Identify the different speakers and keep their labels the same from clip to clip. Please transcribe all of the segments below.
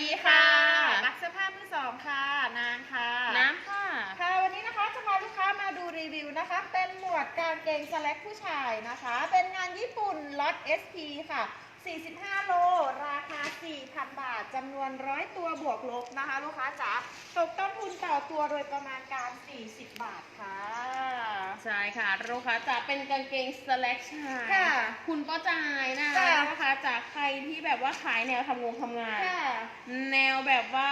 Speaker 1: ดีค่ะ
Speaker 2: รักเสื้อผ้ามือสองค่ะนางค่ะ
Speaker 1: น้ำค่ะ
Speaker 2: ค่ะวันนี้นะคะจะพาลูกค้ามาดูรีวิวนะคะ เป็นหมวดกางเกงสแลกผู้ชายนะคะ เป็นงานญี่ปุ่นล็อต SP ค่ะ 45 โล ราคา 4,000 บาทจำนวน 100 ตัวบวกลบนะคะ ลูกค้าจ๋าตกต้นทุนต่อตัวโดยประมาณการ 40 บาทค่ะ
Speaker 1: ใช่ค่ะลูกค้าจะเป็นกางเกงสแลกชาย
Speaker 2: ค่ะ
Speaker 1: คุณป้าจายนะคะ
Speaker 2: ค่ะ
Speaker 1: นะคะจากใครที่แบบว่าขายแนวทำงงทำงาน
Speaker 2: ค่ะ
Speaker 1: แนวแบบว่า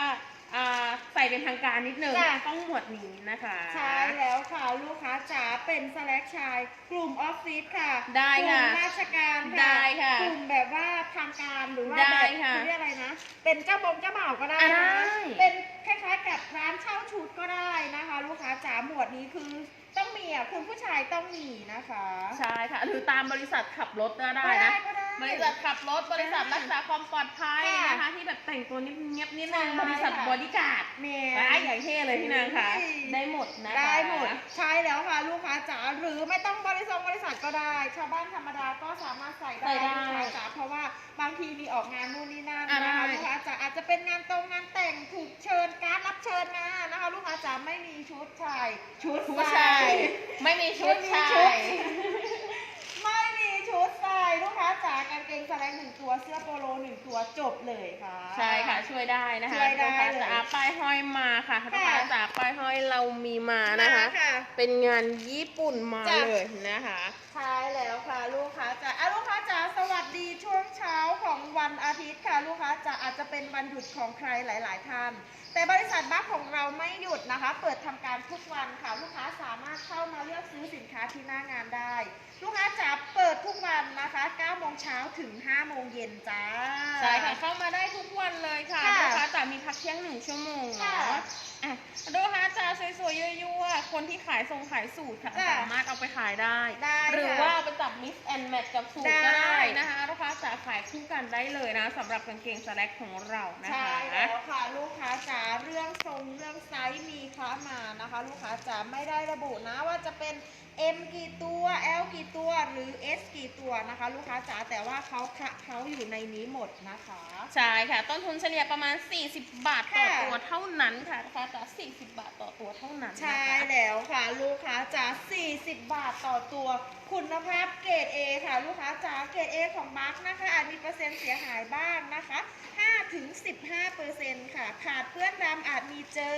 Speaker 1: อ่าใส่เป็นทางการนิดนึง
Speaker 2: ค่ะ
Speaker 1: ต้องหมวดนี้นะคะ
Speaker 2: ใช่แล้วค่ะลูกค้าจ๋าเป็นสแลกชาย กลุ่มออฟฟิศค่ะ
Speaker 1: ได้
Speaker 2: กลุ่
Speaker 1: ค่ะ
Speaker 2: มราชการค่ะ
Speaker 1: ได้ค่ะ
Speaker 2: กลุ่มแบบว่าทางการหรือว่า
Speaker 1: ได้
Speaker 2: แบบ
Speaker 1: ค่ะ
Speaker 2: เขาเรียกอะไรนะ เป็นเจ้าบงเจ้าบ่าวก็ได้
Speaker 1: อะ
Speaker 2: นะ
Speaker 1: ได้
Speaker 2: เป็นคล้ายๆกับร้านเช่าชุดก็ได้นะคะ ลูกค้าจ๋าหมวดนี้คือต้องมีอะคุณผู้ชายต้องมีนะคะ
Speaker 1: ใช่ค่ะ หรือตามบริษัทขับรถก็ได้
Speaker 2: ก็
Speaker 1: นะ
Speaker 2: ก็ได้
Speaker 1: บริษัทขับรถบริษัทรักษาความปลอดภัย
Speaker 2: ค่ะ
Speaker 1: นะคะ ที่แบบแต่งตัวเงียบๆนิดนึง
Speaker 2: ใช่
Speaker 1: บริษัท
Speaker 2: ค่ะ
Speaker 1: บริการด
Speaker 2: แม
Speaker 1: ไอ้อย่างเท่เลยพี่นางค่ะ
Speaker 2: อุ้ย
Speaker 1: ได้หมดนะคะ
Speaker 2: ได้หมดใช่แล้วค่ะลูกค้าจ๋าหรือไม่ต้องบริษัทบริษัทก็ได้ ชาวบ้านธรรมดาก็สามารถใส่ได้
Speaker 1: ใส่ได้
Speaker 2: ลูกค้าจ๋าเพราะว่าบางทีมีออกงานนู่นนี่นั่น
Speaker 1: อะ
Speaker 2: นะคะ
Speaker 1: ได้
Speaker 2: ลูกค้าจ๋าอาจจะเป็นงานตรงงานแต่งถูกเชิญการดรับเชิญมานะคะ ลูกค้าจ๋าไม่มีชุดชายชุด
Speaker 1: ผู้ชายไม่มีชุด
Speaker 2: ไม่มี
Speaker 1: ชา
Speaker 2: ชุด
Speaker 1: ย
Speaker 2: ไม่มีชุดใส่ลูกค้า จ๋ากางเกงสแลกหนึ่งตัวเสื้อโปโลหนึ่งตัวจบเลยค่ะ
Speaker 1: ใช่ค่ะช่วยได้นะคะ
Speaker 2: ช่วยได้
Speaker 1: ลูกค้า
Speaker 2: เลย
Speaker 1: จ๋าป้ายห้อยมาค่ะ
Speaker 2: ค่ะ
Speaker 1: ลูกค้าจ๋าป้ายห้อยเรามีมานะคะ
Speaker 2: มาค่ะ
Speaker 1: เป็นงานญี่ปุ่นมา
Speaker 2: จ้ะ
Speaker 1: เลยนะคะ
Speaker 2: ใช่แล้วค่ะลูกค้าจ๋าอะลูกค้าจ๋าสวัสดีช่ว เป็นวันหยุดของใครหลาย ๆ ท่าน แต่บริษัทบัคของเราไม่หยุดนะคะ เปิดทำการทุกวันค่ะ ลูกค้าสามารถเข้ามาเลือกซื้อสินค้าที่หน้างานได้ ลูกค้าจ๋าเปิดทุกวันนะคะ9โมงเช้าถึง5โมงเย็นจ้า
Speaker 1: ใช่ค่ะ เข้ามาได้ทุกวันเลยค่ะ
Speaker 2: ค่ะ
Speaker 1: ลูกค้า จ๋ามีพักเที่ยงหนึ่งชั่วโมง
Speaker 2: ค่ะ
Speaker 1: เนาะอะลูกค้าจ๋าสวยๆยั่วๆคนที่ขายทรงขายสูตรค่ะ
Speaker 2: ค่ะ
Speaker 1: สามารถเอาไปขายได้
Speaker 2: ได้
Speaker 1: หรือ
Speaker 2: ค่ะ
Speaker 1: ว่าเอาไปจับมิสแอนด์แมทกับสูตรก็
Speaker 2: ได้
Speaker 1: ได้ นะคะลูกค้าจ๋าขายคู่กันได้เลยนะสำหรับกางเกงสแลกของเรานะ
Speaker 2: ใช่
Speaker 1: คะ
Speaker 2: แล้วค่ะ ลูกค้า เรื่องไซส์มีค้ามานะคะ ลูกค้าจะไม่ได้ระบุนะว่าจะเป็น M กี่ตัว L กี่ตัวหรือ S กี่ตัวนะคะ ลูกค้าจ๋าแต่ว่าเขาเขาอยู่ในนี้หมดนะคะ
Speaker 1: ใช่ค่ะ ต้นทุนเฉลี่ยประมาณ 40 บาทต่อตัวเท่านั้นค่ะราคาจ๋า40 บาทต่อ ตัวเท่านั้นนะคะ
Speaker 2: ใช่แล้วค่ะ ลูกค้าจ๋า40 บาทต่อตัว คุณภาพเกรด A ค่ะ ลูกค้าจ๋าเกรด A ของมาร์กนะคะอาจมีเปอร์เซ็นต์เสียหายบ้างนะคะ5ถึง15เปอร์เซ็นต์ค่ะ ขาดเพื่อนดำอาจมีเจอ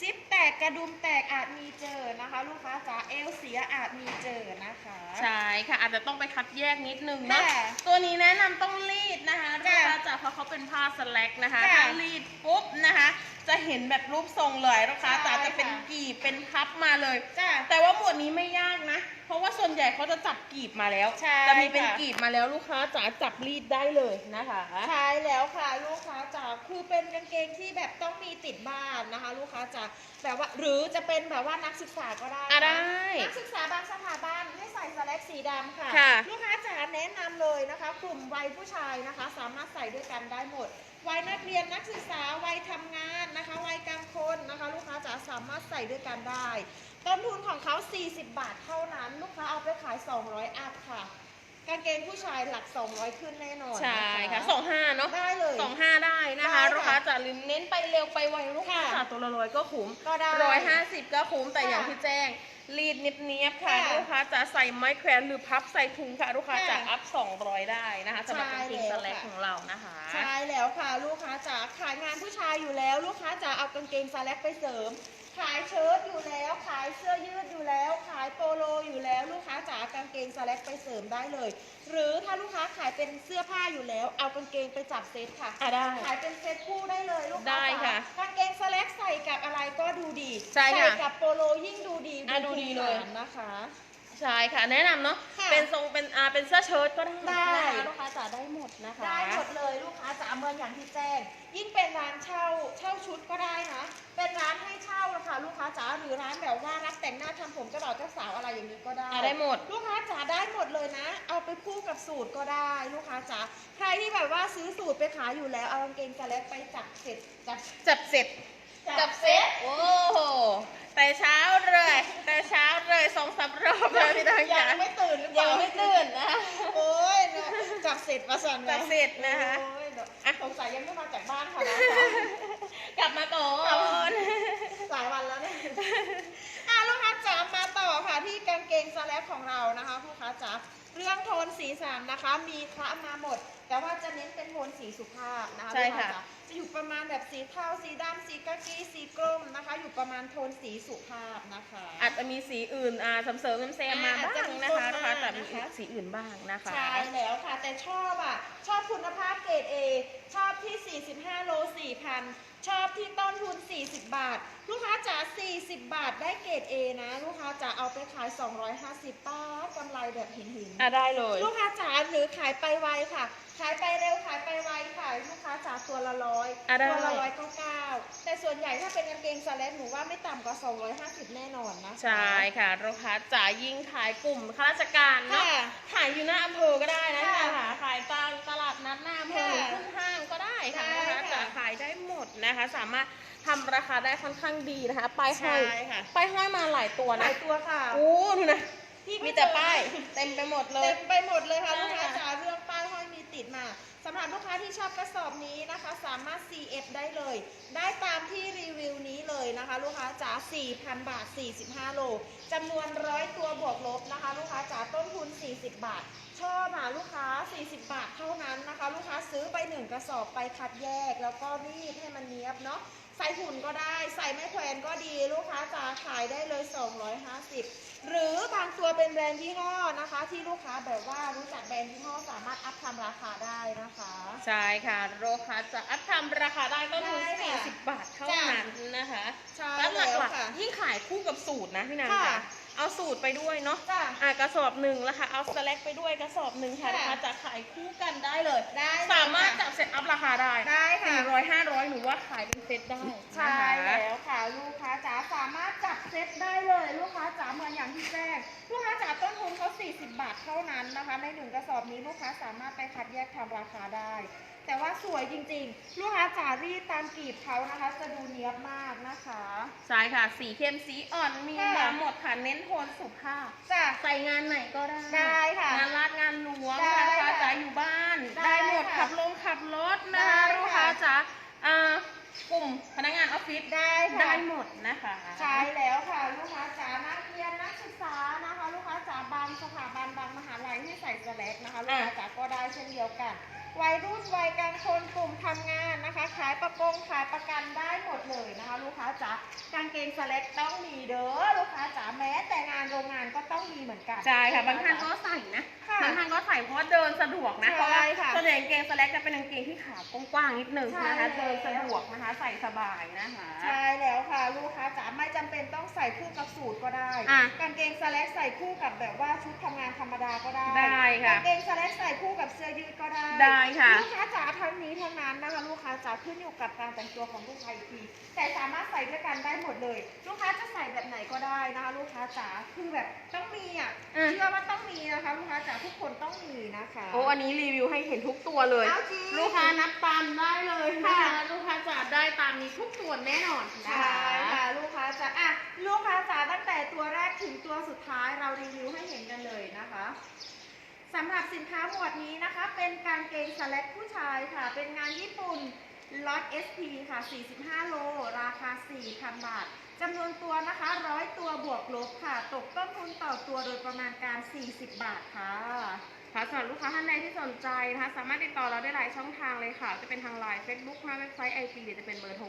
Speaker 2: ซิปแตกกระดุมแตกอาจมีเจอนะคะ ลูกค้าจ๋าเอวเสียอาจมีเจอนะคะ
Speaker 1: ใช่ค่ะ อาจจะต้องไปคัดแยกนิดนึงเนาะ
Speaker 2: ค่ะ
Speaker 1: ตัวนี้แนะนำต้องรีดนะคะลูก
Speaker 2: ค่ะ
Speaker 1: ค้าจ๋าเพราะเขาเป็นผ้าสแลกนะคะ
Speaker 2: ค่ะ
Speaker 1: ถ้ารีดปุ๊บนะคะ จะเห็นแบบรูปทรงเลยลูกค้าจ๋า
Speaker 2: ใช่
Speaker 1: จะเป็น
Speaker 2: ค่ะ
Speaker 1: กีบเป็นพับมาเลย
Speaker 2: จ้า
Speaker 1: แต่ว่าหมวดนี้ไม่ยากนะเพราะว่าส่วนใหญ่เขาจะจับกีบมาแล้ว
Speaker 2: ใช่
Speaker 1: จะมีเป็น
Speaker 2: ค่ะ
Speaker 1: กีบมาแล้วลูกค้าจ๋าจับรีดได้เลยนะคะ
Speaker 2: ใช่แล้วค่ะลูกค้าจ๋าคือเป็นกางเกงที่แบบต้องมีติดบ้านนะคะ ลูกค้าจ๋าแบบว่าหรือจะเป็นแบบว่านักศึกษาก็ได้
Speaker 1: อะ
Speaker 2: นะ
Speaker 1: ได้
Speaker 2: นักศึกษาบางสถาบันให้ใส่สแลกสีดำค่ะ
Speaker 1: ค่ะ
Speaker 2: ลูกค้าจ๋าแนะนำเลย นะคะ กลุ่มวัยผู้ชายนะคะ สามารถใส่ด้วยกันได้หมด วัยนักเรียนนักศึกษาวัยทำงานนะคะ วัยกลางคนนะคะ ลูกค้าจ๋าสามารถใส่ด้วยกันได้ ต้นทุนของเขา 40 บาทเท่านั้น ลูกค้าเอาไปขาย 200 อัพค่ะกางเกงผู้ชายหลัก 200 ขึ้นแน่นอน
Speaker 1: ใช่
Speaker 2: น
Speaker 1: ค่ะสองห้าเนาะ
Speaker 2: ได้เลย
Speaker 1: สองห้าได้นะคะ
Speaker 2: ได้ค่ะ
Speaker 1: ลูกค้าจ๋าลืมเน้นไปเร็วไปไวลูกค้า
Speaker 2: ค่ะ
Speaker 1: จ๋าตัวละร้อยก็คุ้ม
Speaker 2: ก็ได้
Speaker 1: ร้อยห้าสิบก็คุ้มแต่
Speaker 2: ค่ะ
Speaker 1: อย่างที่แจ้ง รีดเนียบๆค่ะ
Speaker 2: ค่ะ
Speaker 1: ลูกค้าจ๋าใส่ไม้แขวนหรือพับใส่ถุงค่ะลูกค้า
Speaker 2: ค่ะ
Speaker 1: จ๋าอัพสองร้อยได้นะคะสำหรับ
Speaker 2: ใช่
Speaker 1: กางเกงส
Speaker 2: แล้ว
Speaker 1: แลก
Speaker 2: ค่ะ
Speaker 1: ของเรานะคะ
Speaker 2: ใช่แล้วค่ะ ลูกค้าจ๋าขายงานผู้ชายอยู่แล้ว ลูกค้าจ๋าเอากางเกงสแลกไปเสริม ขายเชิ้ตอยู่แล้ว ขายเสื้อยืดอยู่แล้ว ขายโปโลอยู่แล้ว ลูกค้าจ๋ากางเกงสแลกไปเสริมได้เลย หรือถ้าลูกค้าขายเป็นเสื้อผ้าอยู่แล้ว เอากางเกงไปจับเซตค่ะ
Speaker 1: อะได้
Speaker 2: ขายเป็นเซตคู่ได้เลยลูกค้า
Speaker 1: ได้
Speaker 2: จ๋า
Speaker 1: ค่ะ
Speaker 2: กางเกงสแลกใส่กับอะไรก็ ดูดี
Speaker 1: ใช่ค่ะ
Speaker 2: ใส่กับโปโลยิ่งดูดี
Speaker 1: อะดูดีเลย
Speaker 2: ภูมิฐานนะคะ
Speaker 1: ใช่ค่ะ แนะนำเนาะ
Speaker 2: ค่ะ
Speaker 1: เป็นทรงเป็นอ่าเป็นเสื้อเชิ้ตก็ได้
Speaker 2: ได้
Speaker 1: นะคะลูกค้าจ๋าได้หมดนะคะ
Speaker 2: ได้หมดเลยลูกค้าจ๋าเมืองอย่างที่แจ้ง ยิ่งเป็นร้านเช่าเช่าชุดก็ได้นะ เป็นร้านให้เช่านะคะลูกค้าจ๋าหรือร้านแบบว่ารับแต่งหน้าทำผมเจ้าบ่าวเจ้าสาวอะไรอย่างนี้ก็ได้
Speaker 1: อะได้หมด
Speaker 2: ลูกค้าจ๋าได้หมดเลยนะ เอาไปคู่กับสูตรก็ได้ลูกค้าจ๋าใครที่แบบว่าซื้อสูตรไปขายอยู่แล้วเอากางเกงสแลกไปจับเสร็จจับ
Speaker 1: จับเสร็จ จับเซตโอ้โหแต่เช้าเลย แต่เช้าเลยสองสามรอบเลยพี่ตัง
Speaker 2: ยั
Speaker 1: จ๋าง
Speaker 2: ไม่ตื่นหรือเป
Speaker 1: ยั
Speaker 2: ล่าง
Speaker 1: ไม่ตื่นนะ
Speaker 2: โอ้ยนะจับเสร็จมาสั่นนะ
Speaker 1: จับเสร็จนะคะ
Speaker 2: โอ้ยเดี๋ยว
Speaker 1: อะ
Speaker 2: สงสัยยังไม่มาจากบ้านค่ะนะ
Speaker 1: ใมาก่อน
Speaker 2: หลายวันแล้วเนี่ยอะลูกค้าจ๋ามาต่อค่ะที่กางเกงสแลกของเรานะคะลูกค้าจ๋า เรื่องโทนสีสันนะคะ มีคละมาหมด แต่ว่าจะเน้นเป็นโทนสีสุภาพนะคะ
Speaker 1: ใช่
Speaker 2: ลูกค้า
Speaker 1: ค่ะ
Speaker 2: จ๋าจะอยู่ประมาณแบบสีเทาสีดำสีกากีสีกรมนะคะ อยู่ประมาณโทนสีสุภาพนะคะ
Speaker 1: อาจจะมีสีอื่นอ่าเสริมเสริมแซมๆมา
Speaker 2: อ่าอาจ
Speaker 1: บ้า
Speaker 2: จะ
Speaker 1: ง
Speaker 2: มี
Speaker 1: นะคะ
Speaker 2: โซ
Speaker 1: ลูก
Speaker 2: น
Speaker 1: ค้า
Speaker 2: มา
Speaker 1: แต่มี
Speaker 2: นะคะ
Speaker 1: สีอื่นบ้างนะคะ
Speaker 2: ใช่แล้วค่ะ แต่ชอบอะ ชอบคุณภาพ เกรด A ชอบที่ 45 โล 4,000 ชอบที่ต้นทุน 40 บาท ลูกค้าจ๋า 40 บาทได้เกรด A นะ ลูกค้าจ๋าเอาไปขาย 250ป้ากำไรแบบเห็นหินๆ
Speaker 1: อะได้เลย
Speaker 2: ลูกค้าจ๋าหรือขายไปไวค่ะ ขายไปเร็วขายไปไวขายลูกค้าจ๋าตัวละร้อย
Speaker 1: อะได้
Speaker 2: ตัวละร้อยเก้าเก้าแต่ส่วนใหญ่ถ้าเป็นกางเกงสแลนหนูว่าไม่ต่ำกว่า 250 แน่นอนนะคะ
Speaker 1: ใช่ค่ะลูกค้าจ๋ายิ่งขายกลุ่มข้าราชการเนาะ
Speaker 2: ค่ะ
Speaker 1: ขายอยู่หน้าอำเภอก็ได้นะ
Speaker 2: ค่ะ
Speaker 1: คะขายตามตลาดนัดหน้าอำเภอหรือ
Speaker 2: ค่ะ
Speaker 1: ขึ้นห้างก็ได้ค่ะ
Speaker 2: ได้
Speaker 1: ลูกค้า
Speaker 2: ค่ะ
Speaker 1: จ๋าขายได้หมดนะคะ สามารถทำราคาได้ค่อนข้างดีนะคะป้ายห้อย
Speaker 2: ใช่ค่ะ
Speaker 1: ป้ายห้อยมาหลายตัว
Speaker 2: ห
Speaker 1: นะ
Speaker 2: ลายตัวค่ะ
Speaker 1: โอ้ดูนะ
Speaker 2: พี่ก็
Speaker 1: มีแต่
Speaker 2: เจอ
Speaker 1: ป้ายเต็มไปหมดเลย
Speaker 2: เต็มไปหมดเลยค่ะ
Speaker 1: ใช่
Speaker 2: ลูกค้า
Speaker 1: ค่ะ
Speaker 2: จ๋า ติดมาสำหรับลูกค้าที่ชอบกระสอบนี้นะคะ สามารถ CF ได้เลย ได้ตามที่รีวิวนี้เลยนะคะ ลูกค้าจ๋า4,000 บาท 45 โลจำนวนร้อยตัวบวกลบนะคะ ลูกค้าจ๋าต้นทุน 40 บาท ชอบอะลูกค้า 40 บาทเท่านั้นนะคะ ลูกค้าซื้อไป 1 กระสอบไปคัดแยก แล้วก็รีดให้มันเนี้ยบเนาะใส่หุ่นก็ได้ ใส่ไม่แขวนก็ดี ลูกค้าจ๋าขายได้เลย 250 หรือ บางตัวเป็นแบรนด์ยี่ห้อนะคะ ที่ลูกค้าแบบว่ารู้จักแบรนด์ยี่ห้อสามารถอัพทำราคาได้นะคะ
Speaker 1: ใช่ค่ะลูกค้าจะอัพทำราคาได้ต้นทุน
Speaker 2: ได้ค่ะ
Speaker 1: 40 บาทเท่านั้นนะคะ
Speaker 2: ใช่
Speaker 1: แล้วห
Speaker 2: แล้ว
Speaker 1: ลัก
Speaker 2: ค่ะ
Speaker 1: ๆยิ่งขายคู่กับสูตรนะพี่นัน
Speaker 2: ค่ะ
Speaker 1: ค่ะ เอาสูตรไปด้วยเนาะ
Speaker 2: จ้ะ
Speaker 1: อะกระสอบหนึ่งแล้วค่ะเอาสแล็กไปด้วยกระสอบหนึ่งค่ะ
Speaker 2: ค่ะ
Speaker 1: นะคะจะขายคู่กันได้เลย
Speaker 2: ได้เลย
Speaker 1: สามารถ
Speaker 2: ค่ะ
Speaker 1: จับเซ็ตอัพราคาได้
Speaker 2: ได้ค่ะ
Speaker 1: สี่ร้อยห้าร้อยหรือว่าขายเป็นเซ็ตได้
Speaker 2: ใช่
Speaker 1: นะคะ
Speaker 2: แล้วค่ะลูกค้าจ๋าสามารถจับเซตได้เลยลูกค้าจ๋าเหมือนอย่างที่แจ้งลูกค้าจ๋าต้นทุนเขา40 บาทเท่านั้นนะคะ ในหนึ่งกระสอบนี้ลูกค้าสามารถไปคัดแยกทำราคาได้ แต่ว่าสวยจริงๆ ลูกค้าจ๋ารีดตามกรีบเขานะคะ จะดูเนียบมากนะคะ
Speaker 1: ใช่ค่ะ สีเข้มสีอ่อนมี
Speaker 2: ค่ะ
Speaker 1: มาหมดค่ะเน้นโทนสุภาพ
Speaker 2: จ้ะ
Speaker 1: ใส่งานไหนก็ได้
Speaker 2: ได้ค่ะ
Speaker 1: งานรัดงานหลวง
Speaker 2: ได้
Speaker 1: นะคะ
Speaker 2: ค่ะ
Speaker 1: จ๋าอยู่บ้าน
Speaker 2: ได้
Speaker 1: ได้หมด
Speaker 2: ค่ะ
Speaker 1: ขับลงขับรถนะ
Speaker 2: ได้
Speaker 1: คะ
Speaker 2: ค่ะ
Speaker 1: ลูกค้าจ๋าอ่ากลุ่มพนักงานออฟฟิศ
Speaker 2: ได้ค่ะ
Speaker 1: ได้หมดนะคะ
Speaker 2: ใช่แล้วค่ะ ลูกค้าจ๋านักเรียนนักศึกษานะคะ ลูกค้าจ๋าบางสถาบันบางมหาลัยที่ใส่สแลกนะคะ ลูกค้าจ๋าก็ได้เช่นเดียวกัน วัยรุ่นวัยกลางคนกลุ่มทำงานนะคะ ขายประกงขายประกันได้หมดเลยนะคะ ลูกค้าจ๋ากางเกงสแลกต้องมีเด้อลูกค้าจ๋าแม้แต่งานโรงงานก็ต้องมีเหมือนกัน
Speaker 1: ใช่ค่ะบางท่านก็ใส่นะ
Speaker 2: ค่ะ
Speaker 1: บางท่านก็ใส่เพราะว่าเดินสะดวกนะ
Speaker 2: ใช่
Speaker 1: เพราะว่า
Speaker 2: ค่ะ
Speaker 1: ส่วนใหญ่กางเกงสแลกจะเป็นกางเกงที่ขากว้างๆนิดนึงนะคะ
Speaker 2: ใช่
Speaker 1: เดินสะดวกนะคะ ใส่สบายนะคะ
Speaker 2: ใช่แล้วค่ะลูกค้าจ๋าไม่จำเป็นต้องใส่คู่กับสูทก็ได้
Speaker 1: อะ
Speaker 2: กางเกงสแลกใส่คู่กับแบบว่าชุดทำงานธรรมดาก็ได้
Speaker 1: ได้ค่ะ
Speaker 2: กางเกงสแลกใส่คู่กับเสื้อยืดก็ได้
Speaker 1: ได้ค่ะ
Speaker 2: ลูกค้าจ๋าทั้งนี้ทั้งนั้นนะคะลูกค้าจ๋าขึ้นอยู่กับการแต่งตัวของลูกค้าอีกทีแต่สามารถใส่ด้วยกันได้หมดเลย ลูกค้าจะใส่แบบไหนก็ได้นะคะลูกค้าจ๋าคือแบบต้องมีอะ
Speaker 1: อืม
Speaker 2: เชื่อว่าต้องมีนะคะลูกค้าจ๋าทุกคนต้องมีนะคะ
Speaker 1: โอ้อันนี้รีวิวให้เห็นทุกตัวเลย
Speaker 2: เอาจริง
Speaker 1: ลูกค้านับตามได้เลยนะ
Speaker 2: ค่ะ
Speaker 1: คะลูกค้าจะได้ตามนี้ทุกส่วนแน่นอนนะ
Speaker 2: ใช่
Speaker 1: คะ
Speaker 2: ค่ะลูกค้าจ๋าอะลูกค้าจ๋าตั้งแต่ตัวแรกถึงตัวสุดท้ายเรารีวิวให้เห็นกันเลยนะคะ สำหรับสินค้าหมวดนี้นะคะ เป็นกางเกงสแลกผู้ชายค่ะ เป็นงานญี่ปุ่นล็อต SP ค่ะ 45 โล ราคา 4,000 บาทจำนวนตัวนะคะร้อยตัวบวกลบค่ะ ตกต้นทุนต่อตัวโดยประมาณการ 40 บาทค่ะ
Speaker 1: ค่ะสำหรับลูกค้าท่านใดที่สนใจนะคะ สามารถติดต่อเราได้หลายช่องทางเลยค่ะ จะเป็นทางไลน์ Facebook หน้าเว็บไซต์ IG หรือจะเป็นเบอร์โทร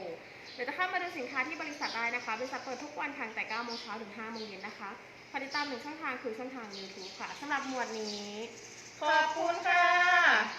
Speaker 1: หรือจะเข้ามาดูสินค้าที่บริษัทได้นะคะ บริษัทเปิดทุกวันทางแต่9โมงเช้าถึง5โมงเย็นนะคะ อติดตามหนึ่งช่องทางคือช่องทาง YouTube ค่ะสำหรับหมวดนี้
Speaker 2: ขอบคุณค่ะ